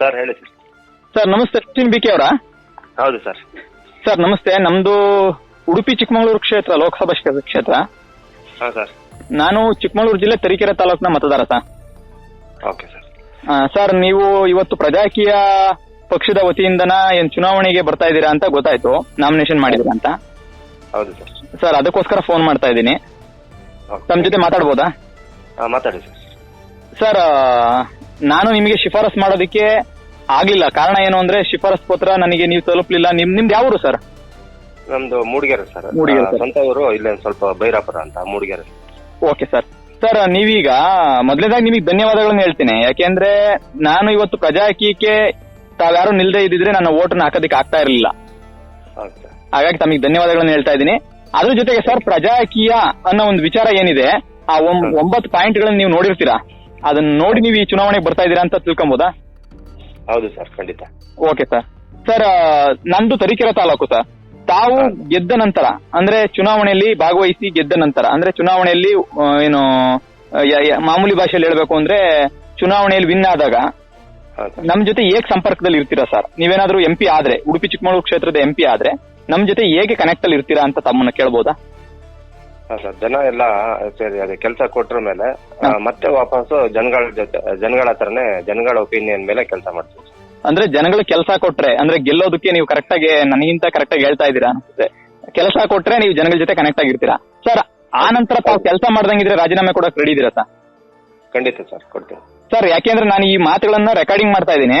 Sir ಹೇಳಿ sir sir ನಮಸ್ತೆ. Sachin B K ಅವರಾ? ಹೌದು ಸರ್ ಸರ್ ನಮಸ್ತೆ. ನಮ್ದು ಉಡುಪಿ ಚಿಕ್ಕಮಗಳೂರು ಕ್ಷೇತ್ರ ಲೋಕಸಭಾ ಕ್ಷೇ- ಕ್ಷೇತ್ರ. ಹಾಂ ಸರ್ ನಾನು ಚಿಕ್ಕಮಗಳೂರು ಜಿಲ್ಲೆ ತರೀಕೆರೆ ತಾಲೂಕಿನ ಮತದಾರ ಸರ್ ಓಕೆ ಸರ್ ಆ, ಸರ್ ನೀವು ಇವತ್ತು ಪ್ರಜಾಕೀಯ ಪಕ್ಷದ ವತಿಯಿಂದನ ಏನ್ ಚುನಾವಣೆಗೆ ಬರ್ತಾ ಇದ್ದೀರಾ ಅಂತ ಗೊತ್ತಾಯ್ತು. ನಾಮಿನೇಷನ್ ಮಾಡಿದ್ದೀರಾ ಅಂತ. ಹೌದು ಸರ್ ಸರ್ ಅದಕ್ಕೋಸ್ಕರ ಫೋನ್ ಮಾಡ್ತಾ ಇದ್ದೀನಿ. ಓಕೆ. ತಮ್ಮ ಜೊತೆ ಮಾತಾಡ್ಬೋದಾ? ಹಾಂ ಮಾತಾಡಿ ಸರ್ ಸರ್ ಆ, ನಾನು ನಿಮಗೆ ಶಿಫಾರಸ್ ಮಾಡೋದಕ್ಕೆ ಆಗ್ಲಿಲ್ಲ. ಕಾರಣ ಏನು ಅಂದ್ರೆ ಶಿಫಾರಸ್ ಪತ್ರ ನನಗೆ ನೀವು ತಲುಪಲಿಲ್ಲ. ನಿಮ್ ನಿಮ್ದು ಯಾವ ಊರು ಸರ್? ನಮ್ದು ಮೂಡಿಗೆರೆ ಸರ್. ಮೂಡಿಗೆರೆ. ಸ್ವಂತ ಊರು ಇಲ್ಲೇ ಒಂದ್ ಸ್ವಲ್ಪ ಬೈರಾಪುರ ಅಂತ ಮೂಡಿಗೆರೆ ಓಕೆ ಸರ್. ಸರ್ ನೀವೀಗ ಮೊದಲನೇದಾಗಿ ನಿಮಗೆ ಧನ್ಯವಾದಗಳನ್ನ ಹೇಳ್ತೀನಿ. ಯಾಕೆಂದ್ರೆ ನಾನು ಇವತ್ತು ಪ್ರಜಾಕೀಯಕ್ಕೆ ತಾವ್ಯಾರು ನಿಲ್ದೇ ಇದ್ದಿದ್ರೆ ನನ್ನ ಓಟನ್ನ ಹಾಕೋದಕ್ಕೆ ಆಗ್ತಾ ಇರಲಿಲ್ಲ. ಹೌದು ಸರ್. ಹಾಗಾಗಿ ತಮಗೆ ಧನ್ಯವಾದಗಳನ್ನ ಹೇಳ್ತಾ ಇದ್ದೀನಿ. ಅದ್ರ ಜೊತೆಗೆ ಸರ್ ಪ್ರಜಾಕೀಯ ಅನ್ನೋ ಒಂದು ವಿಚಾರ ಏನಿದೆ ಆ. ಒಂಬತ್ತು ಪಾಯಿಂಟ್ಗಳನ್ನ ನೀವು ನೋಡಿರ್ತೀರಾ? ಅದನ್ನ ನೋಡಿ ನೀವು ಈ ಚುನಾವಣೆಗೆ ಬರ್ತಾ ಇದ್ದೀರಾ ಅಂತ ತಿಳ್ಕೊಬೋದಾ? ಹೌದು ಸರ್ ಖಂಡಿತ. Okay sir. ಸರ್ ನಂದು ತರೀಕೆರೆ ತಾಲೂಕು ಸರ್. ತಾವು ಗೆದ್ದ ನಂತರ ಅಂದ್ರೆ ಚುನಾವಣೆಯಲ್ಲಿ ಭಾಗವಹಿಸಿ ಗೆದ್ದ ನಂತರ ಅಂದ್ರೆ ಚುನಾವಣೆಯಲ್ಲಿ ಏನು ಮಾಮೂಲಿ ಭಾಷೆಯಲ್ಲಿ ಹೇಳ್ಬೇಕು ಅಂದ್ರೆ ಚುನಾವಣೆಯಲ್ಲಿ ವಿನ್ ಆದಾಗ ನಮ್ ಜೊತೆ ಹೇಗೆ ಸಂಪರ್ಕದಲ್ಲಿ ಇರ್ತೀರಾ ಸರ್? ನೀವೇನಾದ್ರೂ ಎಂ ಪಿ ಆದ್ರೆ ಉಡುಪಿ ಚಿಕ್ಕಮಗಳೂರು ಕ್ಷೇತ್ರದ ಎಂ ಪಿ ಆದ್ರೆ ನಮ್ ಜೊತೆ ಹೇಗೆ ಕನೆಕ್ಟ್ ಅಲ್ಲಿ ಇರ್ತೀರಾ ಅಂತ ತಮ್ಮನ್ನ ಕೇಳ್ಬೋದಾ? ಸರ್ ಜನ ಎಲ್ಲ ಸರಿ ಅದೇ ಕೆಲಸ ಕೊಟ್ರ ಮೇಲೆ ಆ, ಮತ್ತೆ ವಾಪಸ್ ಜನಗಳ ಜೊತೆ ಜನಗಳ ಹತ್ರನೇ ಜನಗಳ ಒಪಿನಿಯನ್ ಮೇಲೆ ಕೆಲಸ ಮಾಡ್ತೀವಿ ಸರ್. ಅಂದ್ರೆ ಜನಗಳು ಕೆಲಸ ಕೊಟ್ರೆ ಅಂದ್ರೆ ಗೆಲ್ಲೋದಕ್ಕೆ ನೀವು ಕರೆಕ್ಟ್ ಆಗಿ ನನಗಿಂತ ಕರೆಕ್ಟ್ ಆಗಿ ಹೇಳ್ತಾ ಇದ್ದೀರಾ ಅನ್ಸುತ್ತೆ. ಕೆಲಸ ಕೊಟ್ರೆ ನೀವು ಜನಗಳ ಜೊತೆ ಕನೆಕ್ಟ್ ಆಗಿರ್ತೀರಾ? ಸರ್ ಆ ನಂತರ ತಾವು ಕೆಲಸ ಮಾಡ್ದಂಗಿದ್ರೆ ರಾಜೀನಾಮೆ ಕೊಡಕ್ ರೆಡಿ ಇದೀರಾ ಸರ್? ಖಂಡಿತ ಸರ್ ಕೊಡ್ತೀನಿ. ಸರ್ ಯಾಕೆಂದ್ರೆ ನಾನು ಈ ಮಾತುಗಳನ್ನ ರೆಕಾರ್ಡಿಂಗ್ ಮಾಡ್ತಾ ಇದ್ದೀನಿ.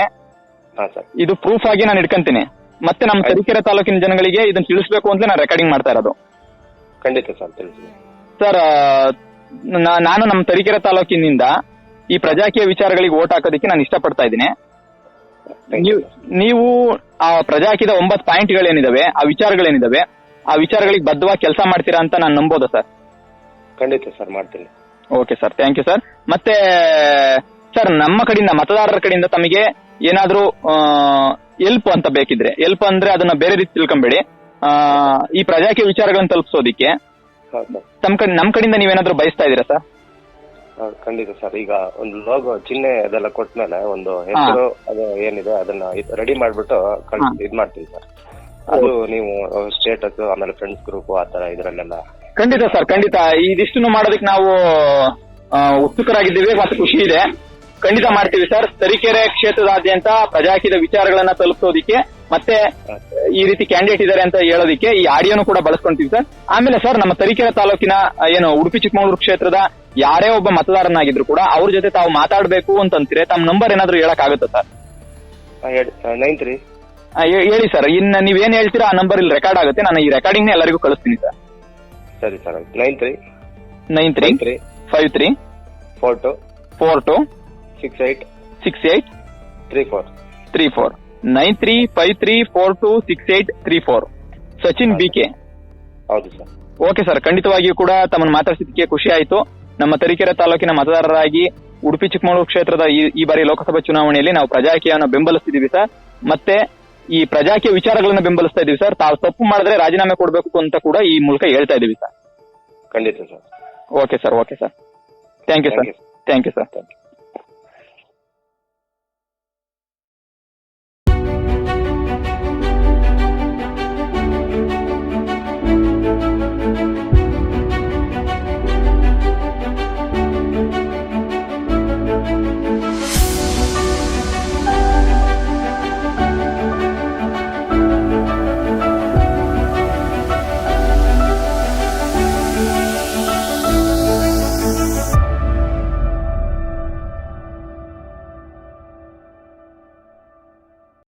ಹಾಂ ಸರ್. ಇದು ಪ್ರೂಫ್ ಆಗಿ ನಾನು ಇಟ್ಕೊಂತೀನಿ. ಮತ್ತೆ ನಮ್ಮ. ತರೀಕೆರೆ ತಾಲೂಕಿನ ಜನಗಳಿಗೆ ಇದನ್ನ ತಿಳಿಸ್ಬೇಕು ಅಂತ ನಾನು ರೆಕಾರ್ಡಿಂಗ್ ಮಾಡ್ತಾ ಇರೋದು. ಖಂಡಿತ ಸರ್ ತಿಳಿಸಿ ಸರ್ ನಾ- ನಾನು ನಮ್ಮ ತರೀಕೆರೆ ತಾಲೂಕಿನಿಂದ ಈ ಪ್ರಜಾಕೀಯ ವಿಚಾರಗಳಿಗೆ ಓಟ್ ಹಾಕೋದಕ್ಕೆ ನಾನು ಇಷ್ಟಪಡ್ತಾ ಇದ್ದೀನಿ. ನೀವು ನೀವು ಆ ಪ್ರಜಾಕೀಯದ ಒಂಬತ್ತು ಪಾಯಿಂಟ್ಗಳೇನಿದಾವೆ ಆ ವಿಚಾರಗಳೇನಿದಾವೆ ಆ ವಿಚಾರಗಳಿಗೆ ಬದ್ಧವಾಗಿ ಕೆಲಸ ಮಾಡ್ತೀರಾ ಅಂತ ನಾನು ನಂಬೋದಾ ಸರ್? ಖಂಡಿತ ಸರ್ ಮಾಡ್ತೀನಿ. Okay sir thank you sir. ಮತ್ತೆ ಸರ್ ನಮ್ಮ ಕಡೆಯಿಂದ ಮತದಾರರ ಕಡೆಯಿಂದ ತಮಗೆ ಏನಾದ್ರೂ ಎಲ್ಪ್ ಅಂತ ಬೇಕಿದ್ರೆ ಎಲ್ಪ್ ಅಂದ್ರೆ ಅದನ್ನ ಬೇರೆ ರೀತಿ ತಿಳ್ಕೊಂಬೇಡಿ. ಈ ಪ್ರಜಾಕೀಯ ವಿಚಾರಗಳನ್ನು ತಲುಪಿಸೋದಿಕ್ಕೆ ತಮ್ಮ ಕಡೆ ನಮ್ಮ ಕಡೆಯಿಂದ ನೀವೇನಾದ್ರೂ ಬಯಸ್ತಾ ಇದ್ದೀರಾ ಸರ್? ಖಂಡಿತ ಸರ್. ಈಗ ಒಂದು ಲೋಗೋ ಚಿಹ್ನೆ ಅದೆಲ್ಲ ಕೊಟ್ಮೇಲೆ ಒಂದು ಹೆಸರು ಅದು ಏನಿದೆ ಅದನ್ನ ರೆಡಿ ಮಾಡ್ಬಿಟ್ಟು. ಇದ್ ಮಾಡ್ತೀವಿ ಸರ್. ಅದು ನೀವು ಸ್ಟೇಟಸ್ ಆಮೇಲೆ ಫ್ರೆಂಡ್ಸ್ ಗ್ರೂಪ್ ಆ ತರ ಇದ್ರಲ್ಲೆಲ್ಲ. ಖಂಡಿತ ಸರ್ ಖಂಡಿತ. ಇದಿಷ್ಟನ್ನು ಮಾಡೋದಕ್ಕೆ ನಾವು ಉತ್ಸುಕರಾಗಿದ್ದೀವಿ ಮತ್ತೆ ಖುಷಿ ಇದೆ. ಖಂಡಿತ ಮಾಡ್ತೀವಿ ಸರ್. ತರೀಕೆರೆ ಕ್ಷೇತ್ರದಾದ್ಯಂತ ಪ್ರಜಾಕೀಯ ವಿಚಾರಗಳನ್ನ ತಲುಪಿಸೋದಿಕ್ಕೆ ಮತ್ತೆ ಈ ರೀತಿ ಕ್ಯಾಂಡಿಡೇಟ್ ಇದ್ದಾರೆ ಅಂತ ಹೇಳೋದಿಕ್ಕೆ ಈ ಆಡಿಯೋನು ಕೂಡ ಬಳಸ್ಕೊಂತೀವಿ ಸರ್. ಆಮೇಲೆ ಸರ್ ನಮ್ಮ ತರೀಕೆರೆ ತಾಲೂಕಿನ ಏನು ಉಡುಪಿ ಚಿಕ್ಕಮಗಳೂರು ಕ್ಷೇತ್ರದ ಯಾರೇ ಒಬ್ಬ ಮತದಾರನಾಗಿದ್ರು ಕೂಡ ಅವ್ರ ಜೊತೆ ತಾವು ಮಾತಾಡಬೇಕು ಅಂತಂತೀರಿ. ತಮ್ಮ ನಂಬರ್ ಏನಾದ್ರು ಹೇಳಕ್ ಆಗುತ್ತಾ ಸರ್. ನೈನ್ ತ್ರೀ ಹೇಳಿ ಸರ್. ಇನ್ನ ನೀವೇನ್ ಹೇಳ್ತೀರಾ ಆ ನಂಬರ್ ಇಲ್ಲಿ ರೆಕಾರ್ಡ್ ಆಗುತ್ತೆ. ನಾನು ಈ ರೆಕಾರ್ಡಿಂಗ್ ಎಲ್ಲರಿಗೂ ಕಳಿಸ್ತೀನಿ ಸರ್. ಸರಿ sir. Nine three nine three three five three? Four two. Four two? Six eight. Six eight? Three four. Three four. Nine three five three four two six eight three four. Sachin B K. ಹೌದು sir. Okay sir ಖಂಡಿತವಾಗಿಯೂ ಕೂಡ ತಮ್ಮನ್ನು ಮಾತಾಡಿಸಿದಕ್ಕೆ ಖುಷಿ ಆಯಿತು. ನಮ್ಮ ತರೀಕೆರೆ ತಾಲೂಕಿನ ಮತದಾರರಾಗಿ ಉಡುಪಿ ಚಿಕ್ಕಮಗಳೂರು ಕ್ಷೇತ್ರದ ಈ ಈ ಬಾರಿ ಲೋಕಸಭಾ ಚುನಾವಣೆಯಲ್ಲಿ ನಾವು ಪ್ರಜಾಕೀಯವನ್ನು ಬೆಂಬಲಿಸ್ತಿದ್ದೀವಿ ಸರ್. ಮತ್ತೆ ಈ ಪ್ರಜಾಕೀಯ ವಿಚಾರಗಳನ್ನ ಬೆಂಬಲಿಸ್ತಾ ಇದೀವಿ ಸರ್. ತಾವು ತಪ್ಪು ಮಾಡಿದ್ರೆ ರಾಜೀನಾಮೆ ಕೊಡಬೇಕು ಅಂತ ಕೂಡ ಈ ಮೂಲಕ ಹೇಳ್ತಾ ಇದೀವಿ ಸರ್. ಖಂಡಿತ sir. Okay sir okay sir. Thank you sir thank you sir thank you